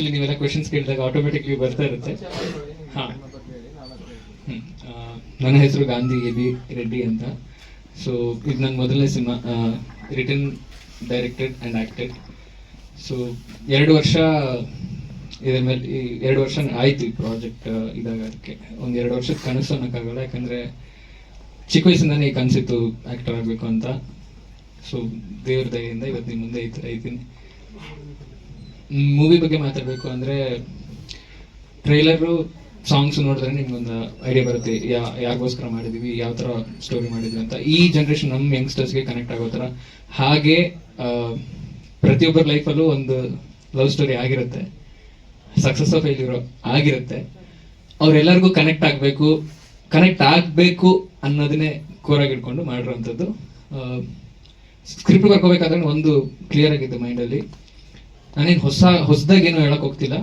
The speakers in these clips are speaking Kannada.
ಆಕ್ಚುಲಿ ನೀವೆಲ್ಲ ಕ್ವೆಶನ್ಸ್ ಕೇಳಿದಾಗ ಆಟೋಮೆಟಿಕ್ಲಿ ಬರ್ತಾ ಇರುತ್ತೆ. ಹಾಂ. ನನ್ನ ಹೆಸರು ಗಾಂಧಿ, ಎ ಬಿ ರೆಡ್ಡಿ ಅಂತ. ಸೊ ಇದು ನನ್ನ ಮೊದಲನೇ cinema return directed and acted so ಎರಡು ವರ್ಷ ಇದರ ಮೇಲೆ ಎರಡು ವರ್ಷ ಆಯಿತು ಈ ಪ್ರಾಜೆಕ್ಟ್ ಇದಾಗೋದಕ್ಕೆ ಒಂದು ಎರಡು ವರ್ಷದ ಕನಸು ಅನ್ನೋಕ್ಕಾಗಲ್ಲ ಯಾಕಂದರೆ ಚಿಕ್ಕ ವಯಸ್ಸಿಂದಾನೇ ಈ ಕನಸಿತ್ತು ಆ್ಯಕ್ಟರ್ ಆಗಬೇಕು ಅಂತ. ಸೊ ದೇವ್ರ ದಯೆಯಿಂದ ಇವತ್ತು ನಿಮ್ಮ ಮುಂದೆ ಐತ್ ಐತೀನಿ. ಮೂವಿ ಬಗ್ಗೆ ಮಾತಾಡಬೇಕು ಅಂದರೆ ಟ್ರೈಲರು ಸಾಂಗ್ಸ್ ನೋಡಿದ್ರೆ ನಿಮ್ಗೊಂದು ಐಡಿಯಾ ಬರುತ್ತೆ. ಯಾ, ಯಾರಿಗೋಸ್ಕರ ಮಾಡಿದೀವಿ, ಯಾವ ಥರ ಸ್ಟೋರಿ ಮಾಡಿದ್ವಿ ಅಂತ. ಈ ಜನ್ರೇಷನ್ ನಮ್ಮ ಯಂಗ್ಸ್ಟರ್ಸ್ಗೆ ಕನೆಕ್ಟ್ ಆಗೋ ಥರ ಹಾಗೆ ಪ್ರತಿಯೊಬ್ಬರ ಲೈಫಲ್ಲೂ ಒಂದು ಲವ್ ಸ್ಟೋರಿ ಆಗಿರುತ್ತೆ. ಸಕ್ಸಸ್ ಆಫ್ ಫೇಲ್ಯೂರ್ ಆಗಿರುತ್ತೆ. ಅವರೆಲ್ಲರಿಗೂ ಕನೆಕ್ಟ್ ಆಗಬೇಕು ಕನೆಕ್ಟ್ ಆಗಬೇಕು ಅನ್ನೋದನ್ನೇ ಕೋರಾಗಿ ಇಟ್ಕೊಂಡು ಮಾಡಿರೋವಂಥದ್ದು ಸ್ಕ್ರಿಪ್ಟ್ ಬರ್ಕೋಬೇಕಾದ್ರೆ ಒಂದು ಕ್ಲಿಯರ್ ಆಗಿದ್ದು ಮೈಂಡಲ್ಲಿ ನಾನೇನು ಹೊಸ ಹೊಸದಾಗಿ ಏನು ಹೇಳಕ್ ಹೋಗ್ತಿಲ್ಲ.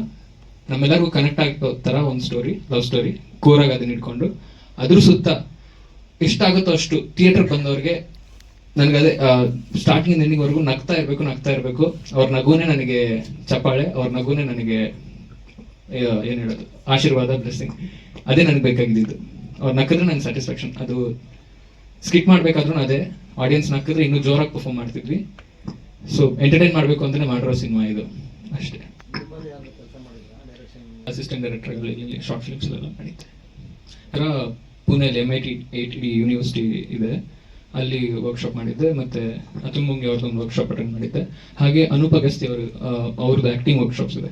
ನಮ್ಮೆಲ್ಲರಿಗೂ ಕನೆಕ್ಟ್ ಆಗೋ ಥರ ಒಂದು ಸ್ಟೋರಿ ಲವ್ ಸ್ಟೋರಿ ಕೋರಾಗಿ ಅದನ್ನ ಇಟ್ಕೊಂಡು. ಅದ್ರ ಸುತ್ತ ಎಷ್ಟಾಗುತ್ತೋ ಅಷ್ಟು ಥಿಯೇಟರ್ ಬಂದವ್ರಿಗೆ ನನಗೆ ಅದೇ ಸ್ಟಾರ್ಟಿಂಗ್ ಎಂಡಿಂಗ್ವರೆಗೂ ನಗ್ತಾ ಇರಬೇಕು ನಗ್ತಾ ಇರಬೇಕು. ಅವ್ರ ನಗುನೇ ನನಗೆ ಚಪ್ಪಾಳೆ, ಅವ್ರ ನಗುನೇ ನನಗೆ ಏನು ಹೇಳೋದು, ಆಶೀರ್ವಾದ ಬ್ಲೆಸ್ಸಿಂಗ್ ಅದೇ ನನಗೆ ಬೇಕಾಗಿದ್ದು ಅವ್ರು ನಕ್ಕಿದ್ರೆ ನನಗೆ ಸ್ಯಾಟಿಸ್ಫ್ಯಾಕ್ಷನ್ ಅದು ಸ್ಕಿಪ್ ಮಾಡ್ಬೇಕಾದ್ರೂ ಅದೇ. ಆಡಿಯನ್ಸ್ ನಕ್ಕಿದ್ರೆ ಇನ್ನೂ ಜೋರಾಗಿ ಪರ್ಫಾರ್ಮ್ ಮಾಡ್ತಿದ್ವಿ. ಸೊ ಎಂಟರ್ಟೈನ್ ಮಾಡಬೇಕು ಅಂತಲೇ ಮಾಡಿರೋ ಸಿನಿಮಾ ಇದು. ಅಷ್ಟೇ. ಅಸಿಸ್ಟೆಂಟ್ ಡೈರೆಕ್ಟರ್ಗಳಲ್ಲಿ ಶಾರ್ಟ್ ಫಿಲ್ಮ್ಸ್ ಎಲ್ಲ ಮಾಡಿದ್ದೆ. ಅದರ ಪುಣೆಯಲ್ಲಿ M I T I T D university ಇದೆ. ಅಲ್ಲಿ ವರ್ಕ್ಶಾಪ್ ಮಾಡಿದ್ದೆ. ಮತ್ತೆ ಮುಂಗಿ ಅವ್ರದ್ದೊಂದು ವರ್ಕ್ಶಾಪ್ ಅಟೆಂಡ್ ಮಾಡಿದ್ದೆ. ಹಾಗೆ ಅನೂಪ್ ಅಗಸ್ತಿ ಅವರು ಅವ್ರದ್ದು ಆ್ಯಕ್ಟಿಂಗ್ ವರ್ಕ್ಶಾಪ್ಸ್ ಇದೆ.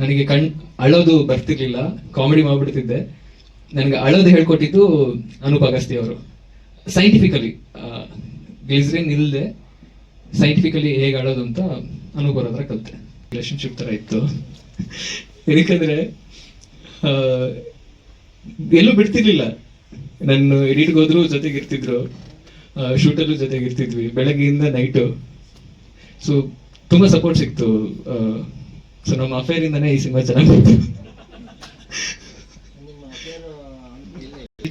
ನನಗೆ ಕಣ್, ಅಳೋದು ಬರ್ತಿರ್ಲಿಲ್ಲ. ಕಾಮಿಡಿ ಮಾಡಿಬಿಡ್ತಿದ್ದೆ. ನನಗೆ ಅಳೋದು ಹೇಳ್ಕೊಟ್ಟಿದ್ದು ಅನೂಪ್ ಅಗಸ್ತಿ ಅವರು. ಸೈಂಟಿಫಿಕಲಿ ಗ್ಲಿಸ್ರಿನ್ ಇಲ್ಲದೆ ಸೈಂಟಿಫಿಕಲಿ ಹೇಗೆ ಆಡೋದು ಅಂತ ಅನುಭವ ಹತ್ರ ಕಲಿತೆ. ರಿಲೇಶನ್ಶಿಪ್ ಥರ ಇತ್ತು. ಆ, ಎಲ್ಲೂ ಬಿಡ್ತಿರ್ಲಿಲ್ಲ. ನನ್ನ ಎಡಿಟ್ಗೆ ಹೋದ್ರು ಜೊತೆಗೆ ಇರ್ತಿದ್ರು. ಶೂಟಲ್ಲೂ ಜೊತೆಗೆ ಇರ್ತಿದ್ವಿ. ಬೆಳಗ್ಗೆಯಿಂದ ನೈಟು ಸೊ ತುಂಬಾ ಸಪೋರ್ಟ್ ಸಿಕ್ತು. ಸೊ ನಮ್ಮ ಅಫೇರಿಂದನೇ ಇಂದಾನೇ ಈ ಸಿನಿಮಾ ಚೆನ್ನಾಗಿ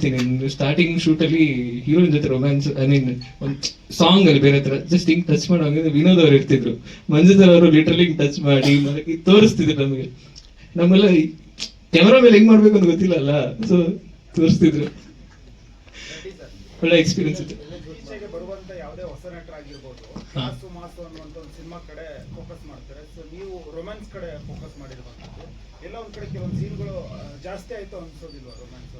ಹೇಳ್ತೀನಿ ಸ್ಟಾರ್ಟಿಂಗ್ ಶೂಟ್ ಅಲ್ಲಿ ಹೀರೋಯಿನ್ ಜೊತೆ ರೊಮ್ಯಾನ್ಸ್ ಐ ಮೀನ್ ಒಂದು ಸಾಂಗ್ ಅಲ್ಲಿ ಬೇರೆ ತರ ಜಸ್ಟ್ ಹಿಂಗ್ ಟಚ್ ಮಾಡುವಾಗ ವಿನೋದ್ ಅವ್ರು ಇರ್ತಿದ್ರು. ಮಂಜುದರ್ ಅವರು ಲಿಟ್ರಲಿ ಟಚ್ ಮಾಡಿ ತೋರಿಸ್ತಿದ್ರು ನಮಗೆ. ನಮ್ಮೆಲ್ಲ ಕ್ಯಾಮರಾ ಮೇಲೆ ಹೆಂಗ್ ಮಾಡ್ಬೇಕು ಅಂತ ಗೊತ್ತಿಲ್ಲ ಅಲ್ಲ ಸೊ ತೋರಿಸ್ತಿದ್ರು. ಒಳ್ಳೆ ಎಕ್ಸ್ಪೀರಿಯನ್ಸ್ ಇತ್ತು. ಬರುವಂತ ಯಾವುದೇ ಹೊಸ ನಟರಾಗಿರ್ಬೋದು. ಮಾಸು ಮಾಸು ಅನ್ನುವಂತ ಒಂದು ಸಿನಿಮಾ ಕಡೆ ಫೋಕಸ್ ಮಾಡ್ತಾರೆ. ಸೊ ನೀವು ರೊಮ್ಯಾನ್ಸ್ ಕಡೆ ಫೋಕಸ್ ಮಾಡಿರುವಂತದ್ದು. ಎಲ್ಲ ಒಂದ್ ಕಡೆ ಕೆಲವೊಂದು ಸೀನ್ಗಳು ಜಾಸ್ತಿ ಆಯ್ತು ಅನ್ಸೋದಿಲ್ವಾ ರೊಮ್ಯಾನ್ಸ್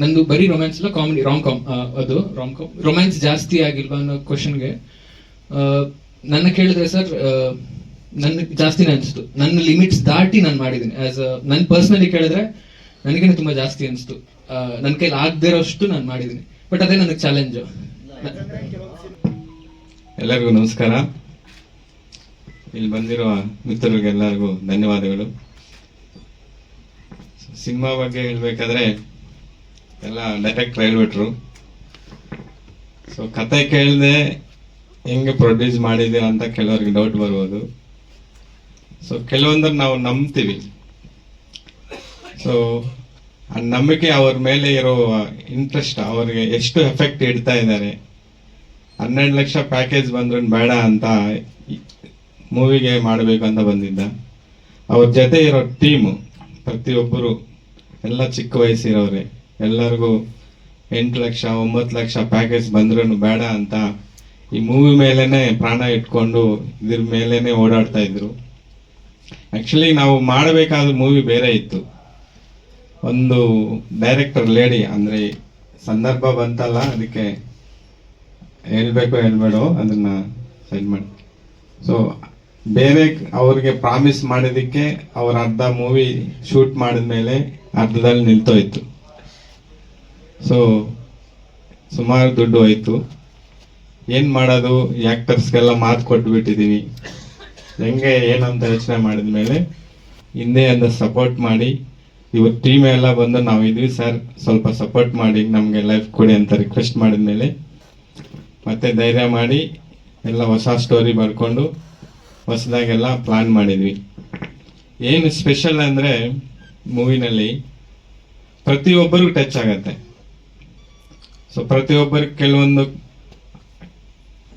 ನಂದು ಬರೀ ರೊಮ್ಯಾನ್ಸ್ ಇಲ್ಲ ಕಾಮಿಡಿ ರಾಮ್ ಕಾಮ್ ಅದು ರಾಮ್ ಕಾಮ್ ರೊಮ್ಯಾನ್ಸ್ ಜಾಸ್ತಿ ಆಗಿಲ್ವಾ ಅನ್ನೋ ಕ್ವಶನ್ಗೆ ನನ್ನ ಕೇಳಿದ್ರೆ ಸರ್ ನನ್ನ ಜಾಸ್ತಿನೇ ಅನಿಸ್ತು. ನನ್ನ ಲಿಮಿಟ್ಸ್ ದಾಟಿ ನಾನು ಮಾಡಿದ್ದೀನಿ. ಆಸ್ ನನ್ನ ಪರ್ಸ್ನಲಿ ಕೇಳಿದ್ರೆ ನನಗೇನೆ ತುಂಬಾ ಜಾಸ್ತಿ ಅನಿಸ್ತು. ನನ್ನ ಕೈಲಿ ಆಗದೇ ಇರೋಷ್ಟು ನಾನು ಮಾಡಿದ್ದೀನಿ. ಬಟ್ ಅದೇ ನನಗೆ ಚಾಲೆಂಜು ಎಲ್ಲರಿಗೂ ನಮಸ್ಕಾರ. ಇಲ್ಲಿ ಬಂದಿರುವ ಮಿತ್ರರಿಗೆ ಎಲ್ಲರಿಗೂ ಧನ್ಯವಾದಗಳು. ಸಿನಿಮಾ ಬಗ್ಗೆ ಹೇಳ್ಬೇಕಾದ್ರೆ, ಎಲ್ಲ ಡೈರೆಕ್ಟ್ ಹೇಳ್ಬಿಟ್ರು. ಸೊ ಕತೆ ಕೇಳದೆ ಹೆಂಗೆ ಪ್ರೊಡ್ಯೂಸ್ ಮಾಡಿದೆ ಅಂತ ಕೆಲವರಿಗೆ ಡೌಟ್ ಬರ್ಬೋದು. ಸೊ ಕೆಲವೊಂದನ್ನು ನಾವು ನಂಬ್ತೀವಿ. ಸೊ ಆ ನಂಬಿಕೆ ಅವ್ರ ಮೇಲೆ ಇರೋ ಇಂಟ್ರೆಸ್ಟ್ ಅವ್ರಿಗೆ ಎಷ್ಟು ಎಫೆಕ್ಟ್ ಇಡ್ತಾ ಇದ್ದಾರೆ. ಹನ್ನೆರಡು ಲಕ್ಷ ಪ್ಯಾಕೇಜ್ ಬಂದ್ರೆ ಬೇಡ ಅಂತ ಮೂವಿಗೆ ಮಾಡಬೇಕು ಅಂತ ಬಂದಿದ್ದ. ಅವ್ರ ಜೊತೆ ಇರೋ ಟೀಮು ಪ್ರತಿಯೊಬ್ಬರು ಎಲ್ಲ ಚಿಕ್ಕ ವಯಸ್ಸಿರೋರೆ ಎಲ್ಲರಿಗೂ ಎಂಟು ಲಕ್ಷ, ಒಂಬತ್ತು ಲಕ್ಷ ಪ್ಯಾಕೇಜ್ ಬಂದ್ರೂ ಬೇಡ ಅಂತ ಈ ಮೂವಿ ಮೇಲೇ ಪ್ರಾಣ ಇಟ್ಕೊಂಡು ಇದ್ರ ಮೇಲೇ ಓಡಾಡ್ತಾ ಇದ್ರು. ಆ್ಯಕ್ಚುಲಿ ನಾವು ಮಾಡಬೇಕಾದ ಮೂವಿ ಬೇರೆ ಇತ್ತು. ಒಂದು ಡೈರೆಕ್ಟರ್ ಲೇಡಿ ಅಂದರೆ ಸಂದರ್ಭ ಬಂತಲ್ಲ, ಅದಕ್ಕೆ ಹೇಳ್ಬೇಕು ಹೇಳಬೇಡ, ಅದನ್ನು ಸೈಡ್ ಮಾಡಿ. ಸೊ ಬೇರೆ ಅವ್ರಿಗೆ ಪ್ರಾಮಿಸ್ ಮಾಡಿದಕ್ಕೆ ಅವ್ರ ಅರ್ಧ ಮೂವಿ ಶೂಟ್ ಮಾಡಿದ ಮೇಲೆ ಅರ್ಧದಲ್ಲಿ ನಿಲ್ತೋಯ್ತು. ಸೊ ಸುಮಾರು ದುಡ್ಡು ಹೋಯ್ತು. ಏನ್ ಮಾಡೋದು? ಆಕ್ಟರ್ಸ್ಗೆಲ್ಲ ಮಾತು ಕೊಟ್ಬಿಟ್ಟಿದೀವಿ. ಹೆಂಗೆ ಏನಂತ ಯೋಚನೆ ಮಾಡಿದ್ಮೇಲೆ ಹಿಂದೆ ಅಂತ ಸಪೋರ್ಟ್ ಮಾಡಿ ಇವತ್ತು ಟೀಮ್ ಎಲ್ಲ ಬಂದು ನಾವು ಇದ್ವಿ ಸರ್, ಸ್ವಲ್ಪ ಸಪೋರ್ಟ್ ಮಾಡಿ, ನಮಗೆ ಲೈಫ್ ಕೊಡಿ ಅಂತ ರಿಕ್ವೆಸ್ಟ್ ಮಾಡಿದ್ಮೇಲೆ ಮತ್ತೆ ಧೈರ್ಯ ಮಾಡಿ ಎಲ್ಲ ಹೊಸ ಸ್ಟೋರಿ ಬರ್ಕೊಂಡು ಹೊಸದಾಗೆಲ್ಲ ಪ್ಲಾನ್ ಮಾಡಿದ್ವಿ. ಏನು ಸ್ಪೆಷಲ್ ಅಂದರೆ ಮೂವಿನಲ್ಲಿ ಪ್ರತಿಯೊಬ್ಬರಿಗೂ ಟಚ್ ಆಗತ್ತೆ. ಸೊ ಪ್ರತಿಯೊಬ್ಬರಿಗೆ ಕೆಲವೊಂದು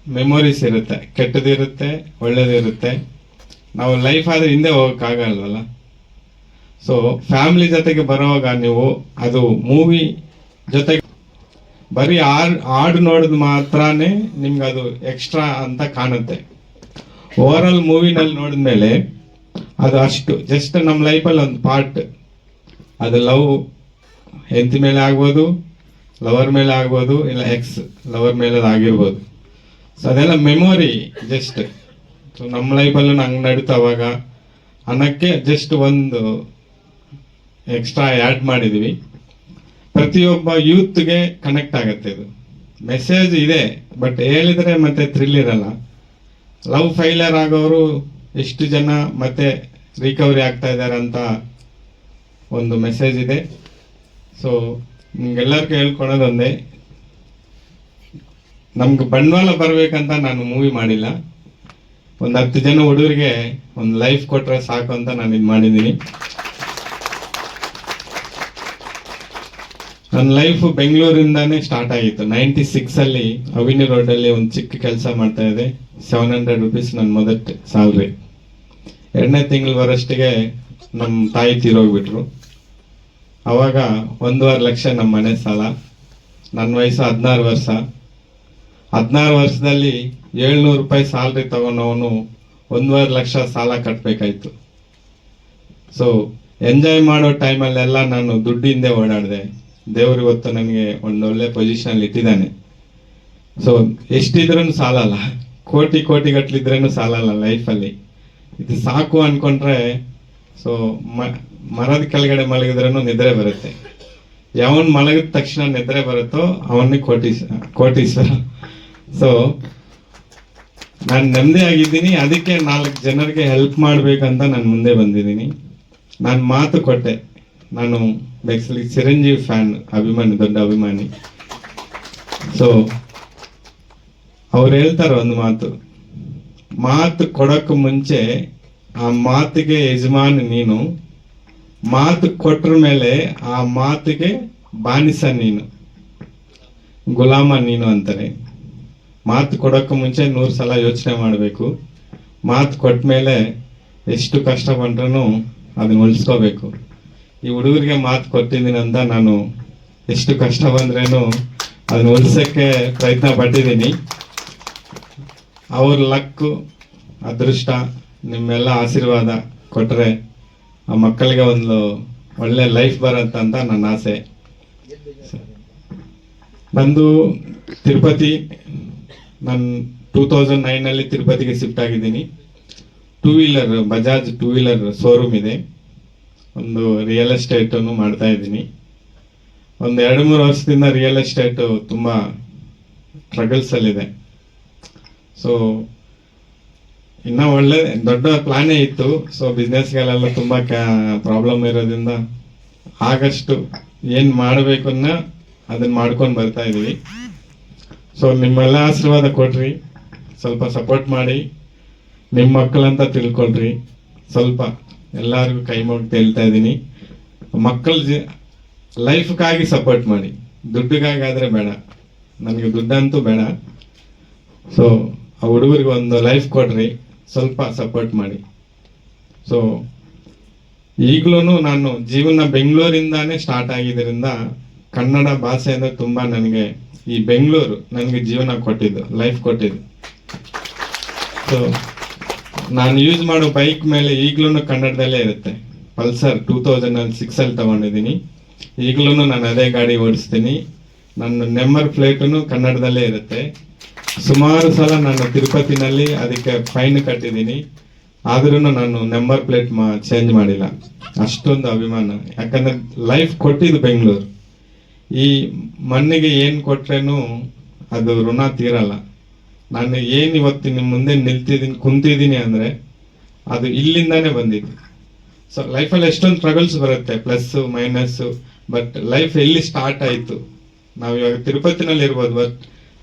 ಮೆಮೊರೀಸ್ ಇರುತ್ತೆ. ಕೆಟ್ಟದಿರುತ್ತೆ, ಒಳ್ಳೇದಿರುತ್ತೆ. ನಾವು ಲೈಫ್ ಆದರೆ ಹಿಂದೆ ಹೋಗೋಕ್ಕಾಗಲ್ವಲ್ಲ? ಸೊ ಫ್ಯಾಮಿಲಿ ಜೊತೆಗೆ ಬರೋವಾಗ ನೀವು ಅದು ಮೂವಿ ಜೊತೆಗೆ ಬರೀ ಆಡ್ ಹಾಡು ನೋಡಿದ್ ಮಾತ್ರನೇ ನಿಮ್ಗೆ ಅದು ಎಕ್ಸ್ಟ್ರಾ ಅಂತ ಕಾಣುತ್ತೆ. ಓವರ್ ಆಲ್ ಮೂವಿನಲ್ಲಿ ನೋಡಿದ್ಮೇಲೆ ಅದು ಅಷ್ಟು ಜಸ್ಟ್ ನಮ್ಮ ಲೈಫಲ್ಲಿ ಒಂದು ಪಾರ್ಟ್ ಅದು ಲವ್ ಹೆಂಡತಿ ಮೇಲೆ ಆಗ್ಬೋದು ಲವರ್ ಮೇಲೆ ಆಗ್ಬೋದು, ಇಲ್ಲ ಎಕ್ಸ್ ಲವರ್ ಮೇಲೆ ಆಗಿರ್ಬೋದು. ಸೊ ಅದೆಲ್ಲ ಮೆಮೊರಿ ಜಸ್ಟ್ ಸೊ ನಮ್ಮ ಲೈಫಲ್ಲೂ ಹಂಗೆ ನಡೀತು ಅವಾಗ. ಅನ್ನಕ್ಕೆ ಜಸ್ಟ್ ಒಂದು ಎಕ್ಸ್ಟ್ರಾ ಆ್ಯಡ್ ಮಾಡಿದ್ವಿ. ಪ್ರತಿಯೊಬ್ಬ ಯೂತ್ಗೆ ಕನೆಕ್ಟ್ ಆಗುತ್ತೆ ಇದು. ಮೆಸೇಜ್ ಇದೆ ಬಟ್ ಹೇಳಿದರೆ ಮತ್ತೆ ಥ್ರಿಲ್ ಇರಲ್ಲ. ಲವ್ ಫೈಲರ್ ಆಗೋರು ಎಷ್ಟು ಜನ ಮತ್ತೆ ರಿಕವರಿ ಆಗ್ತಾ ಇದ್ದಾರೆ ಅಂತ ಒಂದು ಮೆಸೇಜ್ ಇದೆ. ಸೊ ನಿಮ್ಗೆಲ್ಲರಿಗೂ ಹೇಳ್ಕೊಳೋದೊಂದೇ, ನಮ್ಗೆ ಬಂಡವಾಳ ಬರಬೇಕಂತ ನಾನು ಮೂವಿ ಮಾಡಿಲ್ಲ. ಒಂದು ಹತ್ತು ಜನ ಹುಡುಗರಿಗೆ ಒಂದು ಲೈಫ್ ಕೊಟ್ಟರೆ ಸಾಕು ಅಂತ ನಾನು ಇದು ಮಾಡಿದ್ದೀನಿ. ನನ್ನ ಲೈಫ್ ಬೆಂಗಳೂರಿಂದಾನೇ ಸ್ಟಾರ್ಟ್ ಆಗಿತ್ತು. ನೈಂಟಿ ಸಿಕ್ಸ್ ಅಲ್ಲಿ ಅವಿನಿ ಅಲ್ಲಿ ಒಂದು ಚಿಕ್ಕ ಕೆಲಸ ಮಾಡ್ತಾ ಇದ್ದೆ. ಸೆವೆನ್ ಹಂಡ್ರೆಡ್ ರುಪೀಸ್ ನನ್ನ ಮೊದಲ ಸ್ಯಾಲ್ರಿ ಎರಡನೇ ತಿಂಗಳು ಬರೋಷ್ಟಿಗೆ ನಮ್ಮ ತಾಯಿ ತೀರೋಗ್ಬಿಟ್ರು. ಅವಾಗ ಒಂದೂವರೆ ಲಕ್ಷ ನಮ್ಮ ಮನೆ ಸಾಲ. ನನ್ನ ವಯಸ್ಸು ಹದಿನಾರು ವರ್ಷ. ಹದಿನಾರು ವರ್ಷದಲ್ಲಿ ಏಳ್ನೂರು ರೂಪಾಯಿ ಸ್ಯಾಲ್ರಿ ತಗೊಂಡವನು ಒಂದೂವರೆ ಲಕ್ಷ ಸಾಲ ಕಟ್ಟಬೇಕಾಯ್ತು ಸೊ ಎಂಜಾಯ್ ಮಾಡೋ ಟೈಮಲ್ಲೆಲ್ಲ ನಾನು ದುಡ್ಡಿಂದೆ ಓಡಾಡಿದೆ. ದೇವರು ಇವತ್ತು ನನಗೆ ಒಂದು ಒಳ್ಳೆ ಪೊಸಿಷನಲ್ಲಿ ಇಟ್ಟಿದ್ದಾನೆ. ಸೊ ಎಷ್ಟಿದ್ರೂ ಸಾಲಲ್ಲ. ಕೋಟಿ ಕೋಟಿ ಗಟ್ಟಲಿದ್ರೂ ಸಾಲಲ್ಲ ಲೈಫಲ್ಲಿ ಇದು ಸಾಕು ಅನ್ಕೊಂಡ್ರೆ ಸೊ ಮರದ ಕೆಳಗಡೆ ಮಲಗಿದ್ರೂ ನಿದ್ರೆ ಬರುತ್ತೆ. ಯಾವನ್ ಮಲಗಿದ ತಕ್ಷಣ ನಿದ್ರೆ ಬರುತ್ತೋ ಅವನಿಗೆ ಕೋಟೀಸ್ ಕೋಟೀಶ್ವರ ಸೊ ನಾನು ನೆಮ್ಮದಿ ಆಗಿದ್ದೀನಿ, ಅದಕ್ಕೆ ನಾಲ್ಕು ಜನರಿಗೆ ಹೆಲ್ಪ್ ಮಾಡಬೇಕಂತ ನಾನು ಮುಂದೆ ಬಂದಿದ್ದೀನಿ. ನಾನು ಮಾತು ಕೊಟ್ಟೆ. ನಾನು ಬೇಕ್ಸಲಿ ಚಿರಂಜೀವಿ ಫ್ಯಾನ್ ಅಭಿಮಾನಿ ದೊಡ್ಡ ಅಭಿಮಾನಿ ಸೊ ಅವ್ರು ಹೇಳ್ತಾರೆ ಒಂದು ಮಾತು. ಮಾತು ಕೊಡೋಕೆ ಮುಂಚೆ ಆ ಮಾತಿಗೆ ಯಜಮಾನ ನೀನು, ಮಾತು ಕೊಟ್ರ ಮೇಲೆ ಆ ಮಾತಿಗೆ ಬಾನಿಸ ನೀನು, ಗುಲಾಮ ನೀನು ಅಂತಾರೆ. ಮಾತು ಕೊಡೋಕೆ ಮುಂಚೆ ನೂರು ಸಲ ಯೋಚನೆ ಮಾಡಬೇಕು. ಮಾತು ಕೊಟ್ಟ ಮೇಲೆ ಎಷ್ಟು ಕಷ್ಟ ಅದನ್ನ ಉಳಿಸ್ಕೋಬೇಕು. ಈ ಹುಡುಗರಿಗೆ ಮಾತು ಕೊಟ್ಟಿದ್ದೀನಿ ಅಂತ ನಾನು ಎಷ್ಟು ಕಷ್ಟ ಬಂದ್ರೇನು ಅದನ್ನ ಉಳಿಸೋಕ್ಕೆ ಪ್ರಯತ್ನ ಪಟ್ಟಿದ್ದೀನಿ. ಅವ್ರ ಲಕ್ಕು, ಅದೃಷ್ಟ, ನಿಮ್ಮೆಲ್ಲ ಆಶೀರ್ವಾದ ಕೊಟ್ಟರೆ ಆ ಮಕ್ಕಳಿಗೆ ಒಂದು ಒಳ್ಳೆ ಲೈಫ್ ಬರತ್ತಂತ ನನ್ನ ಆಸೆ. ಬಂದು ತಿರುಪತಿ, ನಾನು ಟೂ ತೌಸಂಡ್ ನೈನಲ್ಲಿ ತಿರುಪತಿಗೆ ಶಿಫ್ಟ್ ಆಗಿದ್ದೀನಿ. Two wheeler Bajaj two wheeler showroom ಇದೆ. ಒಂದು ರಿಯಲ್ ಎಸ್ಟೇಟನ್ನು ಮಾಡ್ತಾ ಇದ್ದೀನಿ. ಒಂದು ಎರಡು ಮೂರು ವರ್ಷದಿಂದ ರಿಯಲ್ ಎಸ್ಟೇಟು ತುಂಬ ಸ್ಟ್ರಗಲ್ಸಲ್ಲಿದೆ ಸೊ ಇನ್ನೂ ಒಳ್ಳೆ, ದೊಡ್ಡ ಪ್ಲಾನೇ ಇತ್ತು. ಸೊ ಬಿಸ್ನೆಸ್ಗಳೆಲ್ಲ ತುಂಬ ಪ್ರಾಬ್ಲಮ್ ಇರೋದ್ರಿಂದ ಆಗಷ್ಟು ಏನು ಮಾಡಬೇಕು ಅನ್ನೋ ಅದನ್ನ ಮಾಡ್ಕೊಂಡು ಬರ್ತಾ ಇದೀವಿ. ಸೊ ನಿಮ್ಮೆಲ್ಲ ಆಶೀರ್ವಾದ ಕೊಡ್ರಿ. ಸ್ವಲ್ಪ ಸಪೋರ್ಟ್ ಮಾಡಿ. ನಿಮ್ಮ ಮಕ್ಕಳಂತ ತಿಳ್ಕೊಳ್ರಿ. ಸ್ವಲ್ಪ ಎಲ್ಲರಿಗೂ ಕೈ ಮುಗ್ದು ಹೇಳ್ತಾ ಇದ್ದೀನಿ. ಮಕ್ಕಳ ಜಿ, ಲೈಫ್ಗಾಗಿ ಸಪೋರ್ಟ್ ಮಾಡಿ. ದುಡ್ಡಿಗಾಗಿ ಆದರೆ ಬೇಡ. ನನಗೆ ದುಡ್ಡಂತೂ ಬೇಡ. ಸೊ ಆ ಹುಡುಗರಿಗೆ ಒಂದು ಲೈಫ್ ಕೊಡ್ರಿ. ಸ್ವಲ್ಪ ಸಪೋರ್ಟ್ ಮಾಡಿ. ಸೊ ಈಗಲೂ ನಾನು ಜೀವನ ಬೆಂಗಳೂರಿಂದಾನೇ ಸ್ಟಾರ್ಟ್ ಆಗಿದ್ದರಿಂದ ಕನ್ನಡ ಭಾಷೆ ಅಂದರೆ ತುಂಬ ನನಗೆ ಈ ಬೆಂಗಳೂರು ನನಗೆ ಜೀವನ ಕೊಟ್ಟಿದ್ದು ಲೈಫ್ ಕೊಟ್ಟಿದ್ದು. ಸೊ ನಾನು ಯೂಸ್ ಮಾಡೋ ಬೈಕ್ ಮೇಲೆ ಈಗಲೂ ಕನ್ನಡದಲ್ಲೇ ಇರುತ್ತೆ. ಪಲ್ಸರ್ ಟೂ ತೌಸಂಡ್ ಅಲ್ಲಿ ಸಿಕ್ಸ್ ಅಲ್ಲಿ ತಗೊಂಡಿದ್ದೀನಿ. ಈಗಲೂ ನಾನು ಅದೇ ಗಾಡಿ ಓಡಿಸ್ತೀನಿ. ನನ್ನ ನೆಮ್ಮರ್ ಪ್ಲೇಟು ಕನ್ನಡದಲ್ಲೇ ಇರುತ್ತೆ. ಸುಮಾರು ಸಲ ನಾನು ತಿರುಪತಿನಲ್ಲಿ ಅದಕ್ಕೆ ಫೈನ್ ಕಟ್ಟಿದ್ದೀನಿ. ಆದ್ರೂ ನಾನು ನಂಬರ್ ಪ್ಲೇಟ್ ಮಾ ಚೇಂಜ್ ಮಾಡಿಲ್ಲ. ಅಷ್ಟೊಂದು ಅಭಿಮಾನ. ಯಾಕಂದ್ರೆ ಲೈಫ್ ಕೊಟ್ಟಿದ್ದು ಬೆಂಗಳೂರು. ಈ ಮಣ್ಣಿಗೆ ಏನು ಕೊಟ್ರೇನು ಅದು ಋಣ ತೀರಲ್ಲ. ನಾನು ಏನು ಇವತ್ತು ನಿಮ್ಮ ಮುಂದೆ ನಿಲ್ತಿದ್ದೀನಿ ಕುಂತಿದ್ದೀನಿ ಅಂದ್ರೆ ಅದು ಇಲ್ಲಿಂದಾನೇ ಬಂದಿದ್ದು. ಸೊ ಲೈಫಲ್ಲಿ ಎಷ್ಟೊಂದು ಸ್ಟ್ರಗಲ್ಸ್ ಬರುತ್ತೆ ಪ್ಲಸ್ ಮೈನಸ್ ಬಟ್ ಲೈಫ್ ಎಲ್ಲಿ ಸ್ಟಾರ್ಟ್ ಆಯಿತು? ನಾವು ಇವಾಗ ತಿರುಪತಿನಲ್ಲಿ ಇರ್ಬೋದು ಬಟ್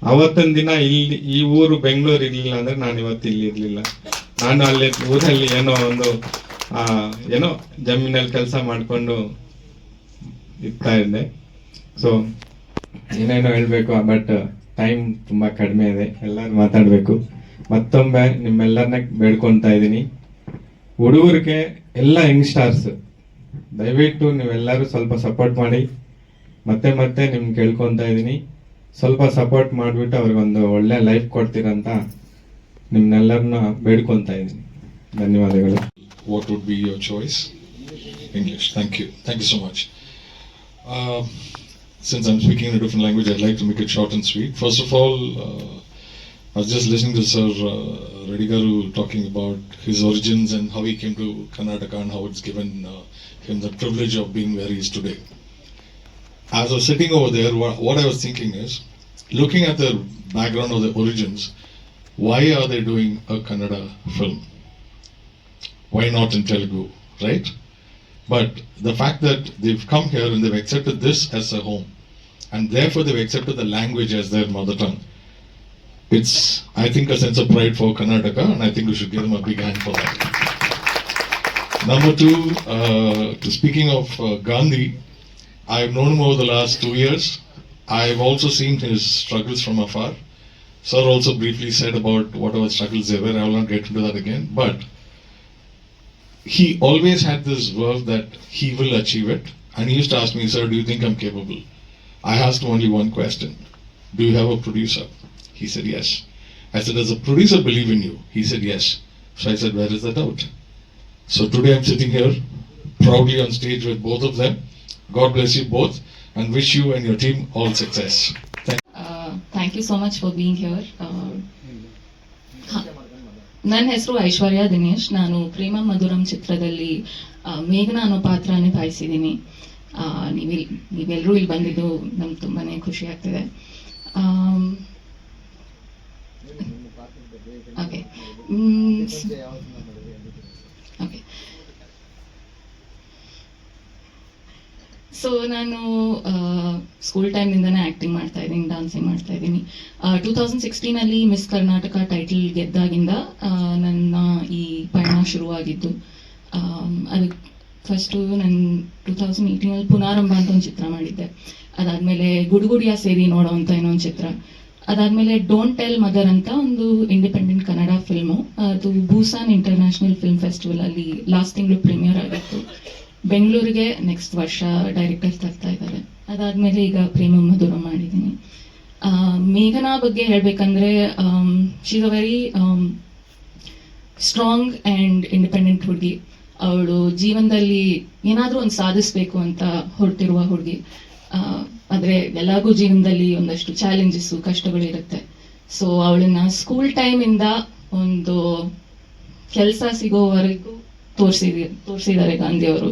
ಅವತ್ತೊಂದು ದಿನ ಇಲ್ಲಿ ಈ ಊರು ಬೆಂಗಳೂರು ಇರ್ಲಿಲ್ಲ ಅಂದ್ರೆ ನಾನು ಇವತ್ತು ಇಲ್ಲಿ ಇರ್ಲಿಲ್ಲ. ನಾನು ಅಲ್ಲಿ ಊರಲ್ಲಿ ಏನೋ ಒಂದು ಆ, ಏನೋ ಜಮೀನಲ್ಲಿ ಕೆಲಸ ಮಾಡ್ಕೊಂಡು ಇರ್ತಾ ಇದ್ದೆ. ಸೊ ಏನೇನೋ ಹೇಳ್ಬೇಕು ಬಟ್ ಟೈಮ್ ತುಂಬ ಕಡಿಮೆ ಇದೆ, ಎಲ್ಲರೂ ಮಾತಾಡಬೇಕು. ಮತ್ತೊಮ್ಮೆ ನಿಮ್ಮೆಲ್ಲರನ್ನ ಬೇಡ್ಕೊತಾ ಇದ್ದೀನಿ. ಹುಡುಗರಿಗೆ ಎಲ್ಲ ಯಂಗ್ಸ್ಟಾರ್ಸ್ ದಯವಿಟ್ಟು ನೀವೆಲ್ಲರೂ ಸ್ವಲ್ಪ ಸಪೋರ್ಟ್ ಮಾಡಿ. ಮತ್ತೆ ಮತ್ತೆ ನಿಮ್ಗೆ ಕೇಳ್ಕೊತಾ ಇದ್ದೀನಿ. ಸ್ವಲ್ಪ ಸಪೋರ್ಟ್ ಮಾಡಿಬಿಟ್ಟು ಅವ್ರಿಗೊಂದು ಒಳ್ಳೆ ಲೈಫ್ ಕೊಡ್ತೀರಂತ ನಿಮ್ಮನ್ನೆಲ್ಲರನ್ನ ಬೇಡ್ಕೊತಾ ಇದ್ದೀನಿ. ಧನ್ಯವಾದಗಳು. What would be your choice English thank you thank you so much. Since I'm speaking in a different language, I'd like to make it short and sweet. First of all, uh, I was just listening to Sir uh, talking about his origins and how he came to Karnataka and how it's given uh, him the privilege of being where he is today. As I was sitting over there, what, what I was thinking is, looking at the background of the origins, why are they doing a Kannada film? why not in Telugu, right? But the fact that they've come here and they've accepted this as a home, and therefore they've accepted the language as their mother tongue. It's, I think, a sense of pride for Karnataka, and I think we should give them a big hand for that. Number two, uh, speaking of uh, Gandhi, I've known him over the last two years. I've also seen his struggles from afar. Sir also briefly said about whatever struggles there were. I will not get into that again, but he always had this verve that he will achieve it. And he used to ask me, Sir, do you think I'm capable? I asked only one question Do you have a producer? He said, Yes. I said, Does a producer believe in you? He said, Yes. So I said, Where is the doubt? So today I'm sitting here proudly on stage with both of them. God bless you both and wish you and your team all success. Thank you so much for being here here ನನ್ನ ಹೆಸರು ಐಶ್ವರ್ಯ ದಿನೇಶ್ ನಾನು ಪ್ರೇಮ ಮಧುರಂ ಚಿತ್ರದಲ್ಲಿ ಮೇಘನಾ ಅನ್ನೋ ಪಾತ್ರ ನಿಭಾಯಿಸಿದ್ದೀನಿ ಆ, ನೀವಿಲ್ ನೀವೆಲ್ಲರೂ ಇಲ್ಲಿ ಬಂದಿದ್ದು ನಮ್ಗೆ ತುಂಬಾನೇ ಖುಷಿ ಆಗ್ತಿದೆ. ಓಕೆ. ಓಕೆ. ಸೊ, ನಾನು ಸ್ಕೂಲ್ ಟೈಮ್ನಿಂದನೇ ಆ್ಯಕ್ಟಿಂಗ್ ಮಾಡ್ತಾ ಇದ್ದೀನಿ, ಡಾನ್ಸಿಂಗ್ ಮಾಡ್ತಾ ಇದ್ದೀನಿ. ಟೂ ತೌಸಂಡ್ ಸಿಕ್ಸ್ಟೀನಲ್ಲಿ ಮಿಸ್ ಕರ್ನಾಟಕ ಟೈಟಲ್ ಗೆದ್ದಾಗಿಂದ ನನ್ನ ಈ ಪಯಣ ಶುರುವಾಗಿದ್ದು. ಅದಕ್ಕೆ ಫಸ್ಟು ನಾನು ಟೂ ತೌಸಂಡ್ ಏಯ್ಟೀನಲ್ಲಿ ಪುನಾರಂಭ ಅಂತ ಒಂದು ಚಿತ್ರ ಮಾಡಿದ್ದೆ. ಅದಾದಮೇಲೆ ಗುಡುಗುಡಿಯ ಸೇರಿ ನೋಡೋ ಅಂತ ಇನ್ನೊಂದು ಚಿತ್ರ. ಅದಾದಮೇಲೆ ಡೋಂಟ್ ಟೆಲ್ ಮದರ್ ಅಂತ ಒಂದು ಇಂಡಿಪೆಂಡೆಂಟ್ ಕನ್ನಡ ಫಿಲ್ಮು ಅದು ಬೂಸಾನ್ ಇಂಟರ್ನ್ಯಾಷನಲ್ ಫಿಲ್ಮ್ ಫೆಸ್ಟಿವಲ್ ಅಲ್ಲಿ ಲಾಸ್ಟ್ ತಿಂಗಳು ಪ್ರೀಮಿಯರ್ ಆಗಿತ್ತು. ಬೆಂಗಳೂರಿಗೆ ನೆಕ್ಸ್ಟ್ ವರ್ಷ ಡೈರೆಕ್ಟರ್ ತರ್ತಾ ಇದ್ದಾರೆ. ಅದಾದಮೇಲೆ ಈಗ ಪ್ರೇಮ ಮಧುರ ಮಾಡಿದ್ದೀನಿ. ಮೇಘನಾ ಬಗ್ಗೆ ಹೇಳಬೇಕಂದ್ರೆ she is a very strong and independent ಹುಡುಗಿ. ಅವಳು ಜೀವನದಲ್ಲಿ ಏನಾದರೂ ಒಂದು ಸಾಧಿಸ್ಬೇಕು ಅಂತ ಹೊರಟಿರುವ ಹುಡುಗಿ. ಆದರೆ ಎಲ್ಲರಿಗೂ ಜೀವನದಲ್ಲಿ ಒಂದಷ್ಟು ಚಾಲೆಂಜಸ್ಸು ಕಷ್ಟಗಳು ಇರುತ್ತೆ. ಸೊ ಅವಳನ್ನ ಸ್ಕೂಲ್ ಟೈಮಿಂದ ಒಂದು ಕೆಲಸ ಸಿಗೋವರೆಗೂ ತೋರಿಸಿದ, ತೋರಿಸಿದ್ದಾರೆ ಗಾಂಧಿ ಅವರು.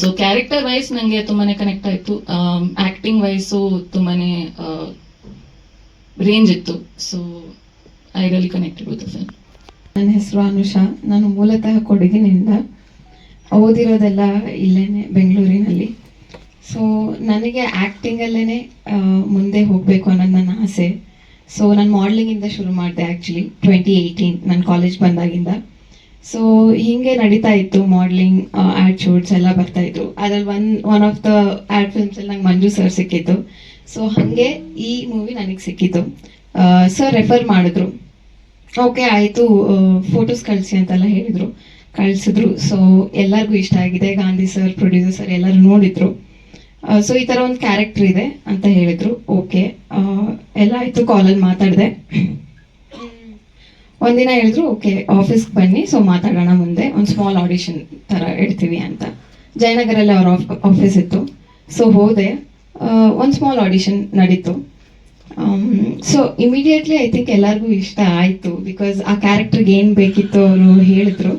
ಸೊ ಕ್ಯಾರೆಕ್ಟರ್ ವೈಸ್ ನನಗೆ ತುಂಬಾನೇ ಕನೆಕ್ಟ್ ಆಯ್ತು. ಆ್ಯಕ್ಟಿಂಗ್ ವೈಸು ತುಂಬಾನೇ ರೇಂಜ್ ಇತ್ತು. So I really connected with film ನನ್ನ ಹೆಸರು ಅನುಷಾ. ನಾನು ಮೂಲತಃ ಕೊಡಗಿನಿಂದ. ಓದಿರೋದೆಲ್ಲ ಇಲ್ಲೇನೆ ಬೆಂಗಳೂರಿನಲ್ಲಿ. ಸೊ ನನಗೆ ಆ್ಯಕ್ಟಿಂಗಲ್ಲೇ ಮುಂದೆ ಹೋಗಬೇಕು ಅನ್ನೋದು ನನ್ನ ಆಸೆ. ಸೊ ನಾನು ಮಾಡ್ಲಿಂಗಿಂದ ಶುರು ಮಾಡಿದೆ ಆ್ಯಕ್ಚುಲಿ ಟ್ವೆಂಟಿ ಏಯ್ಟೀನ್ ನನ್ನ ಕಾಲೇಜ್ ಬಂದಾಗಿಂದ. ಸೊ ಹೀಗೆ ನಡೀತಾ ಇತ್ತು ಮಾಡ್ಲಿಂಗ್ ಆ್ಯಡ್ ಶೂಟ್ಸ್ ಎಲ್ಲ ಬರ್ತಾ ಇತ್ತು. ಅದ್ರಲ್ಲಿ one one of the ad films ಅಲ್ಲಿ ನಂಗೆ ಮಂಜು ಸರ್ ಸಿಕ್ಕಿತ್ತು ಸೊ ಹಾಗೆ ಈ ಮೂವಿ ನನಗೆ ಸಿಕ್ಕಿತ್ತು ಸರ್ ರೆಫರ್ ಮಾಡಿದ್ರು. ಓಕೆ ಆಯಿತು ಫೋಟೋಸ್ ಕಳಿಸಿ ಅಂತೆಲ್ಲ ಹೇಳಿದರು. ಕಳಿಸಿದ್ರು. ಸೊ ಎಲ್ಲರಿಗೂ ಇಷ್ಟ ಆಗಿದೆ. ಗಾಂಧಿ ಸರ್ ಪ್ರೊಡ್ಯೂಸರ್ ಸರ್ ಎಲ್ಲರೂ ನೋಡಿದ್ರು. ಸೊ ಈ ಥರ ಒಂದು ಕ್ಯಾರೆಕ್ಟರ್ ಇದೆ ಅಂತ ಹೇಳಿದ್ರು. ಓಕೆ ಎಲ್ಲ ಆಯಿತು ಕಾಲಲ್ಲಿ ಮಾತಾಡಿದೆ. ಒಂದಿನ ಹೇಳಿದ್ರು ಓಕೆ ಆಫೀಸ್ಗೆ ಬನ್ನಿ ಸೊ ಮಾತಾಡೋಣ ಮುಂದೆ. ಒಂದು ಸ್ಮಾಲ್ ಆಡಿಷನ್ ಥರ ಇಡ್ತೀವಿ ಅಂತ. ಜಯನಗರಲ್ಲಿ ಅವ್ರ ಆಫೀಸ್ ಇತ್ತು. ಸೊ ಹೋದೆ. ಒಂದು ಸ್ಮಾಲ್ ಆಡಿಷನ್ ನಡೀತು. ಸೊ ಇಮಿಡಿಯೇಟ್ಲಿ ಐ ಥಿಂಕ್ ಎಲ್ಲರಿಗೂ ಇಷ್ಟ ಆಯಿತು ಬಿಕಾಸ್ ಆ ಕ್ಯಾರೆಕ್ಟರ್ಗೆ ಏನು ಬೇಕಿತ್ತು ಅವರು ಹೇಳಿದ್ರು.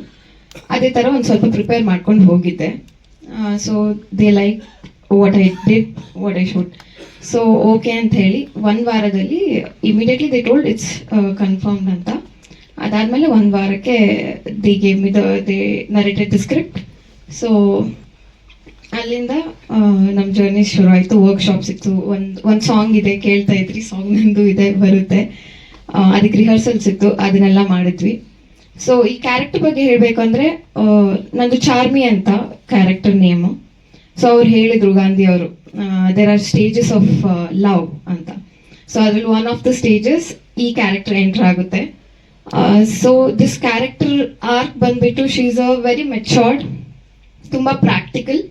ಅದೇ ಥರ ಒಂದು ಸ್ವಲ್ಪ ಪ್ರಿಪೇರ್ ಮಾಡ್ಕೊಂಡು ಹೋಗಿದ್ದೆ. So they like what I did what I should so okay ಅಂತ ಹೇಳಿ ಒಂದು ವಾರದಲ್ಲಿ immediately they told it's confirmed ಅಂತ. ಅದಾದಮೇಲೆ ಒಂದು ವಾರಕ್ಕೆ the game the they narrated the script so ಅಲ್ಲಿಂದ ನಮ್ಮ ಜರ್ನಿ ಶುರು ಆಯಿತು. ವರ್ಕ್ಶಾಪ್ ಸಿಕ್ತು. ಒಂದು ಒಂದು ಸಾಂಗ್ ಇದೆ, ಕೇಳ್ತಾ ಇದ್ರಿ. ಸಾಂಗ್ ನಂದು ಇದೆ, ಬರುತ್ತೆ. ಅದಕ್ಕೆ ರಿಹರ್ಸಲ್ ಸಿಕ್ತು. ಅದನ್ನೆಲ್ಲ ಮಾಡಿದ್ವಿ. ಸೊ ಈ ಕ್ಯಾರೆಕ್ಟರ್ ಬಗ್ಗೆ ಹೇಳಬೇಕು ಅಂದ್ರೆ ನಂದು ಚಾರ್ಮಿ ಅಂತ ಕ್ಯಾರೆಕ್ಟರ್ ನೇಮ್ ಸೊ ಅವ್ರು ಹೇಳಿದ್ರು ಗಾಂಧಿ ಅವರು there are stages of love ಅಂತ. ಸೊ ಅದ್ರಲ್ಲಿ ಒನ್ ಆಫ್ ದ ಸ್ಟೇಜಸ್ ಈ ಕ್ಯಾರೆಕ್ಟರ್ ಎಂಟರ್ ಆಗುತ್ತೆ. ಸೊ ದಿಸ್ ಕ್ಯಾರೆಕ್ಟರ್ ಆರ್ಕ್ ಬಂದ್ಬಿಟ್ಟು she is a very matured ತುಂಬ ಪ್ರಾಕ್ಟಿಕಲ್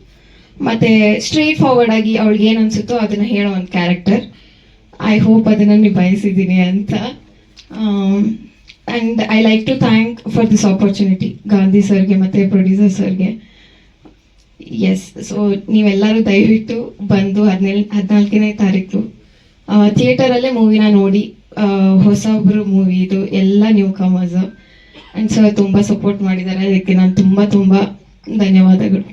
ಮತ್ತೆ ಸ್ಟ್ರೇಟ್ ಫಾರ್ವರ್ಡ್ ಆಗಿ ಅವಳಿಗೆ ಏನು ಅನ್ಸುತ್ತೋ ಅದನ್ನ ಹೇಳೋ ಒಂದು ಕ್ಯಾರೆಕ್ಟರ್ ಐ ಹೋಪ್ ಅದನ್ನ ನಿಭಾಯಿಸಿದ್ದೀನಿ ಅಂತ. And I like to thank for this opportunity Gandhi ಸರ್ಗೆ ಮತ್ತು ಪ್ರೊಡ್ಯೂಸರ್ ಸರ್ಗೆ ಎಸ್ ಸೊ ನೀವೆಲ್ಲರೂ ದಯವಿಟ್ಟು ಬಂದು ಹದಿನೇಳು ಹದಿನಾಲ್ಕನೇ ತಾರೀಕು ಥಿಯೇಟರಲ್ಲೇ ಮೂವಿನ ನೋಡಿ ಆ, ಹೊಸಬ್ರು ಮೂವಿ ಇದು ಎಲ್ಲ ನ್ಯೂ ಕಮರ್ಸ್ ಆ್ಯಂಡ್ ಸರ್ ತುಂಬ ಸಪೋರ್ಟ್ ಮಾಡಿದ್ದಾರೆ. ಅದಕ್ಕೆ ನಾನು ತುಂಬ ತುಂಬ ಧನ್ಯವಾದಗಳು.